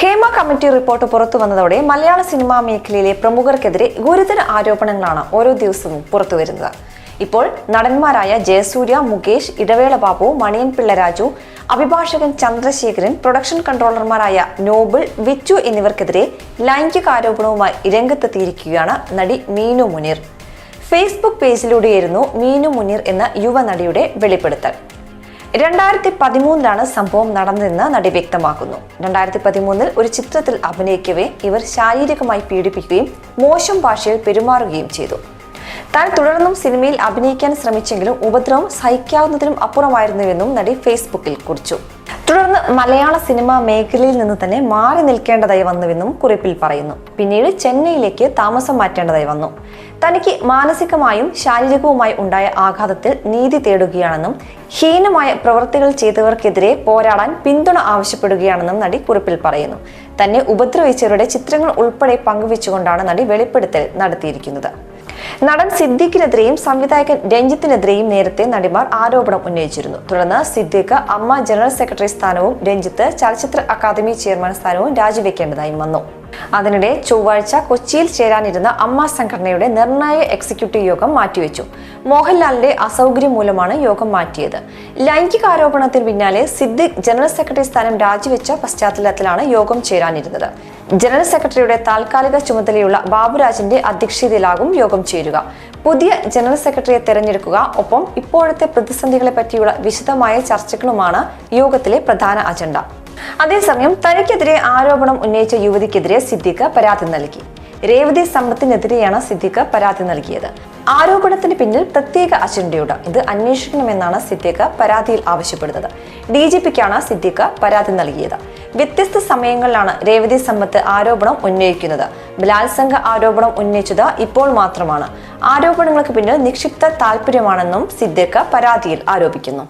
Hema committee report പുറത്തു വന്നതോടെ മലയാള cinema മേഖലയിലെ പ്രമുഖർക്കെതിരെ ഗുരുതര ആരോപണങ്ങളാണ് ഓരോ ദിവസവും പുറത്തുവരുന്നത് ഇപ്പോൾ നടന്മാരായ ജയസൂര്യ മുകേഷ് ഇടവേള ബാബു മണിയൻ പിള്ള രാജു അഭിഭാഷകൻ ചന്ദ്രശേഖരൻ പ്രൊഡക്ഷൻ കൺട്രോളർമാരായ നോബിൾ വിച്ചു എന്നിവർക്കെതിരെ ലൈംഗിക ആരോപണവുമായി രംഗത്തെത്തിയിരിക്കുകയാണ് നടി മീനു മുനീർ. ഫേസ്ബുക്ക് പേജിലൂടെയായിരുന്നു മീനു മുനീർ എന്ന യുവനടിയുടെ വെളിപ്പെടുത്തൽ. രണ്ടായിരത്തി പതിമൂന്നിലാണ് സംഭവം നടന്നതെന്ന് നടി വ്യക്തമാക്കുന്നു. രണ്ടായിരത്തി പതിമൂന്നിൽ ഒരു ചിത്രത്തിൽ അഭിനയിക്കവേ ഇവർ ശാരീരികമായി പീഡിപ്പിക്കുകയും മോശം ഭാഷയിൽ പെരുമാറുകയും ചെയ്തു. താൻ തുടർന്നും സിനിമയിൽ അഭിനയിക്കാൻ ശ്രമിച്ചെങ്കിലും ഉപദ്രവം സഹിക്കാവുന്നതിനും അപ്പുറമായിരുന്നുവെന്നും നടി ഫേസ്ബുക്കിൽ കുറിച്ചു. തുടർന്ന് മലയാള സിനിമാ മേഖലയിൽ നിന്ന് തന്നെ മാറി നിൽക്കേണ്ടതായി വന്നുവെന്നും കുറിപ്പിൽ പറയുന്നു. പിന്നീട് ചെന്നൈയിലേക്ക് താമസം മാറ്റേണ്ടതായി വന്നു. തനിക്ക് മാനസികമായും ശാരീരികവുമായി ഉണ്ടായ ആഘാതത്തിൽ നീതി തേടുകയാണെന്നും ഹീനമായ പ്രവൃത്തികൾ ചെയ്തവർക്കെതിരെ പോരാടാൻ പിന്തുണ ആവശ്യപ്പെടുകയാണെന്നും നടി കുറിപ്പിൽ പറയുന്നു. തന്നെ ഉപദ്രവിച്ചവരുടെ ചിത്രങ്ങൾ ഉൾപ്പെടെ പങ്കുവെച്ചുകൊണ്ടാണ് നടി വെളിപ്പെടുത്തൽ നടത്തിയിരിക്കുന്നത്. നടൻ സിദ്ദിഖിനെതിരെയും സംവിധായകൻ രഞ്ജിത്തിനെതിരെയും നേരത്തെ നടിമാർ ആരോപണം ഉന്നയിച്ചിരുന്നു. തുടർന്ന് സിദ്ദിഖ് അമ്മ ജനറൽ സെക്രട്ടറി സ്ഥാനവും രഞ്ജിത്ത് ചലച്ചിത്ര അക്കാദമി ചെയർമാൻ സ്ഥാനവും രാജിവെക്കേണ്ടതായും വന്നു. അതിനിടെ ചൊവ്വാഴ്ച കൊച്ചിയിൽ ചേരാനിരുന്ന അമ്മ സംഘടനയുടെ നിർണായക എക്സിക്യൂട്ടീവ് യോഗം മാറ്റിവെച്ചു. മോഹൻലാലിന്റെ അസൗകര്യം മൂലമാണ് യോഗം മാറ്റിയത്. ലൈംഗിക ആരോപണത്തിന് പിന്നാലെ സിദ്ദിഖ് ജനറൽ സെക്രട്ടറി സ്ഥാനം രാജിവെച്ച പശ്ചാത്തലത്തിലാണ് യോഗം ചേരാനിരുന്നത്. ജനറൽ സെക്രട്ടറിയുടെ താൽക്കാലിക ചുമതലയുള്ള ബാബുരാജിന്റെ അധ്യക്ഷതയിലാകും യോഗം ചേരുക. പുതിയ ജനറൽ സെക്രട്ടറിയെ തെരഞ്ഞെടുക്കുക ഒപ്പം ഇപ്പോഴത്തെ പ്രതിസന്ധികളെ പറ്റിയുള്ള വിശദമായ ചർച്ചകളുമാണ് യോഗത്തിലെ പ്രധാന അജണ്ട. അതേസമയം തനിക്കെതിരെ ആരോപണം ഉന്നയിച്ച യുവതിക്കെതിരെ സിദ്ദിഖ് പരാതി നൽകി. രേവതി സമ്പത്തിനെതിരെയാണ് സിദ്ദിഖ് പരാതി നൽകിയത്. ആരോപണത്തിന് പിന്നിൽ പ്രത്യേക അജണ്ടയുണ്ട്. ഇത് അന്വേഷിക്കണമെന്നാണ് സിദ്ദിഖ് പരാതിയിൽ ആവശ്യപ്പെടുന്നത്. ഡി ജി പിക്കാണ് സിദ്ദിഖ് പരാതി നൽകിയത്. വ്യത്യസ്ത സമയങ്ങളിലാണ് രേവതി സമ്പത്ത് ആരോപണം ഉന്നയിക്കുന്നത്. ബലാത്സംഗ ആരോപണം ഉന്നയിച്ചത് ഇപ്പോൾ മാത്രമാണ്. ആരോപണങ്ങൾക്ക് പിന്നിൽ നിക്ഷിപ്ത താല്പര്യമാണെന്നും സിദ്ദിഖ് പരാതിയിൽ ആരോപിക്കുന്നു.